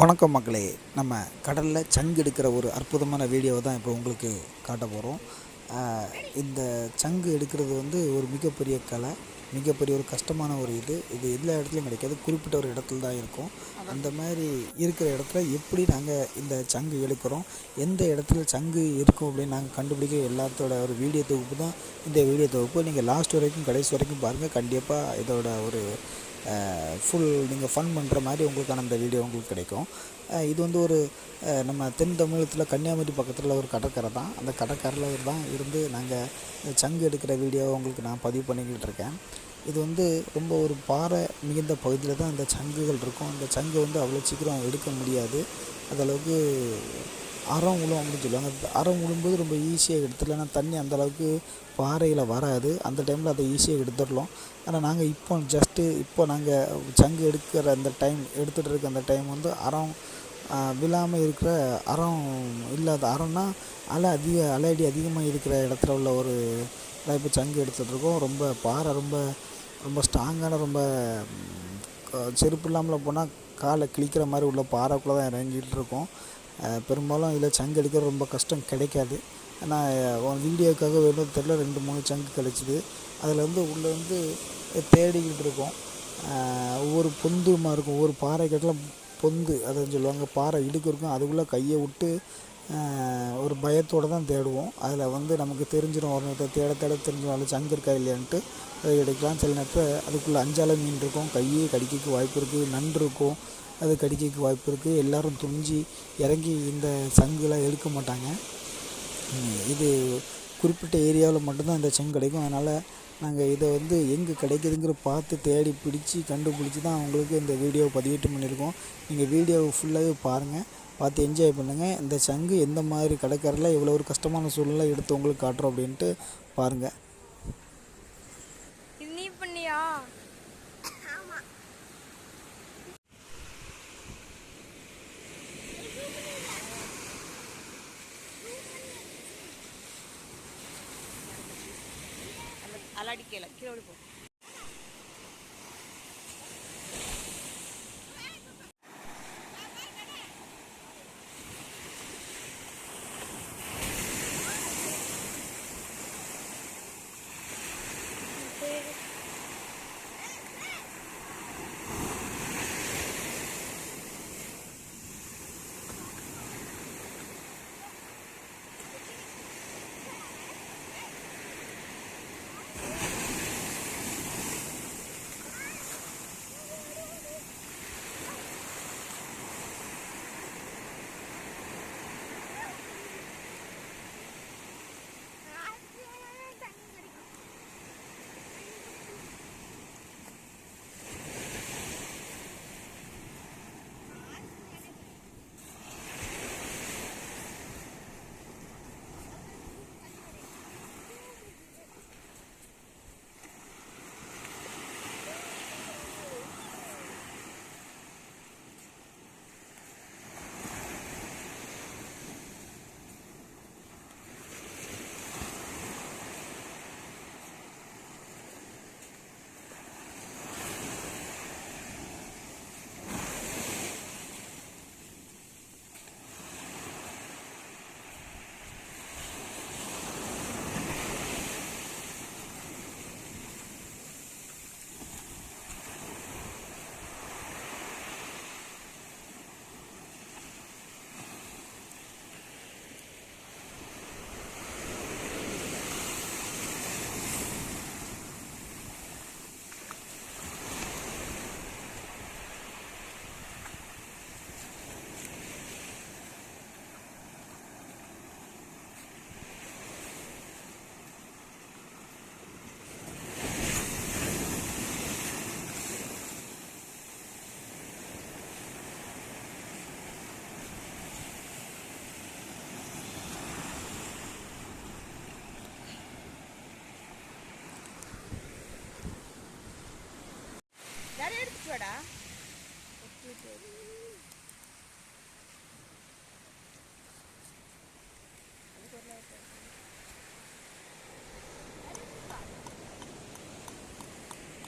வணக்கம் மக்களே. நம்ம கடலில் சங்கு எடுக்கிற ஒரு அற்புதமான வீடியோவை தான் இப்போ உங்களுக்கு காட்ட போகிறோம் இந்த சங்கு எடுக்கிறது வந்து ஒரு மிகப்பெரிய கலை மிகப்பெரிய ஒரு கஷ்டமான ஒரு இது. இது எல்லா இடத்துலையும் கிடைக்காது. குறிப்பிட்ட ஒரு இடத்துல தான் இருக்கும். அந்த மாதிரி இருக்கிற இடத்துல எப்படி நாங்கள் இந்த சங்கு எடுக்கிறோம்? எந்த இடத்துல சங்கு இருக்கும் அப்படின்னு நாங்கள் கண்டுபிடிக்க எல்லாத்தோட ஒரு வீடியோ தொகுப்பு தான். இந்த வீடியோ தொகுப்பு நீங்கள் லாஸ்ட் வரைக்கும் கடைசி வரைக்கும் பாருங்கள் கண்டிப்பாக இதோட ஒரு ஃபுல் நீங்கள் ஃபன் பண்ணுற மாதிரி உங்களுக்கான அந்த வீடியோ உங்களுக்கு கிடைக்கும். இது வந்து ஒரு நம்ம தென் தமிழகத்தில் கன்னியாகுமரி பக்கத்தில் ஒரு கடற்கரை தான். அந்த கடற்கரையில் தான் இருந்து நாங்கள் சங்கு எடுக்கிற வீடியோவை உங்களுக்கு நான் பதிவு பண்ணிக்கிட்டு இருக்கேன். இது வந்து ரொம்ப ஒரு பாறை மிகுந்த பகுதியில் தான் அந்த சங்குகள் இருக்கும். அந்த சங்கு வந்து அவ்வளோ சீக்கிரம் எடுக்க முடியாது. அதளவுக்கு அறம் உழும் அப்படின்னு சொல்லுவாங்க. அந்த அறம் உழும்போது ரொம்ப ஈஸியாக எடுத்துடலாம். ஏன்னா தண்ணி அந்த அளவுக்கு பாறையில் வராது. அந்த டைமில் அதை ஈஸியாக எடுத்துடலாம். ஆனால் நாங்கள் இப்போ ஜஸ்ட்டு இப்போ நாங்கள் சங்கு எடுக்கிற அந்த டைம் எடுத்துகிட்டு இருக்க அந்த டைம் வந்து அறம் விழாமல் இருக்கிற அறம் இல்லாத அறம்னா அலை அதிக அலை அடி அதிகமாக இருக்கிற இடத்துல உள்ள ஒரு இப்போ சங்கு எடுத்துகிட்டு இருக்கோம். ரொம்ப பாறை ரொம்ப ரொம்ப ஸ்ட்ராங்கான ரொம்ப செருப்பு இல்லாமல் போனால் காலை கிழிக்கிற மாதிரி உள்ள பாறைக்குள்ளே தான் இறங்கிட்டு இருக்கோம். பெரும்பாலும் இதில் சங்கு எடுக்கிறது ரொம்ப கஷ்டம் கிடைக்காது. ஆனால் வீடியோக்காக வேணும் தெரில ரெண்டு மூணு சங்கு கிடச்சிது அதில் வந்து உள்ளே வந்து தேடிக்கிட்டு இருக்கோம். ஒவ்வொரு பொந்துமா இருக்கும் ஒவ்வொரு பாறை கட்டில் பொந்து அதை சொல்லுவாங்க பாறை இடுக்கு இருக்கும். அதுக்குள்ளே கையை விட்டு ஒரு பயத்தோடு தான் தேடுவோம். அதில் வந்து நமக்கு தெரிஞ்சிடும் ஒரு நேரத்தை தேட தேட தெரிஞ்சிடும் அதில் சங்கு இருக்கா இல்லையான்ட்டு. அதை எடுக்கலாம். சில நேரத்தில் அதுக்குள்ளே அஞ்சால மீன் இருக்கும். கையே கடிக்கிறதுக்கு வாய்ப்பு இருக்குது நண்டு இருக்கும். அது கடிக்க வாய்ப்பு இருக்குது எல்லோரும் துணிஞ்சு இறங்கி இந்த சங்குலாம் எடுக்க மாட்டாங்க. இது குறிப்பிட்ட ஏரியாவில் மட்டும்தான் இந்த சங்கு கிடைக்கும். அதனால் நாங்கள் இதை வந்து எங்கே கிடைக்குதுங்கிற பார்த்து தேடி பிடிச்சி கண்டுபிடிச்சி தான் உங்களுக்கு இந்த வீடியோவை பதிவேற்று பண்ணியிருக்கோம். நீங்கள் வீடியோவை ஃபுல்லாகவே பாருங்கள் பார்த்து என்ஜாய் பண்ணுங்கள் இந்த சங்கு எந்த மாதிரி கிடைக்கிறதுல எவ்வளோ ஒரு கஷ்டமான சூழ்நிலை எடுத்து உங்களுக்கு காட்டுறோம் அப்படின்ட்டு பாருங்கள் കടിക്കല കിലോടി പോകും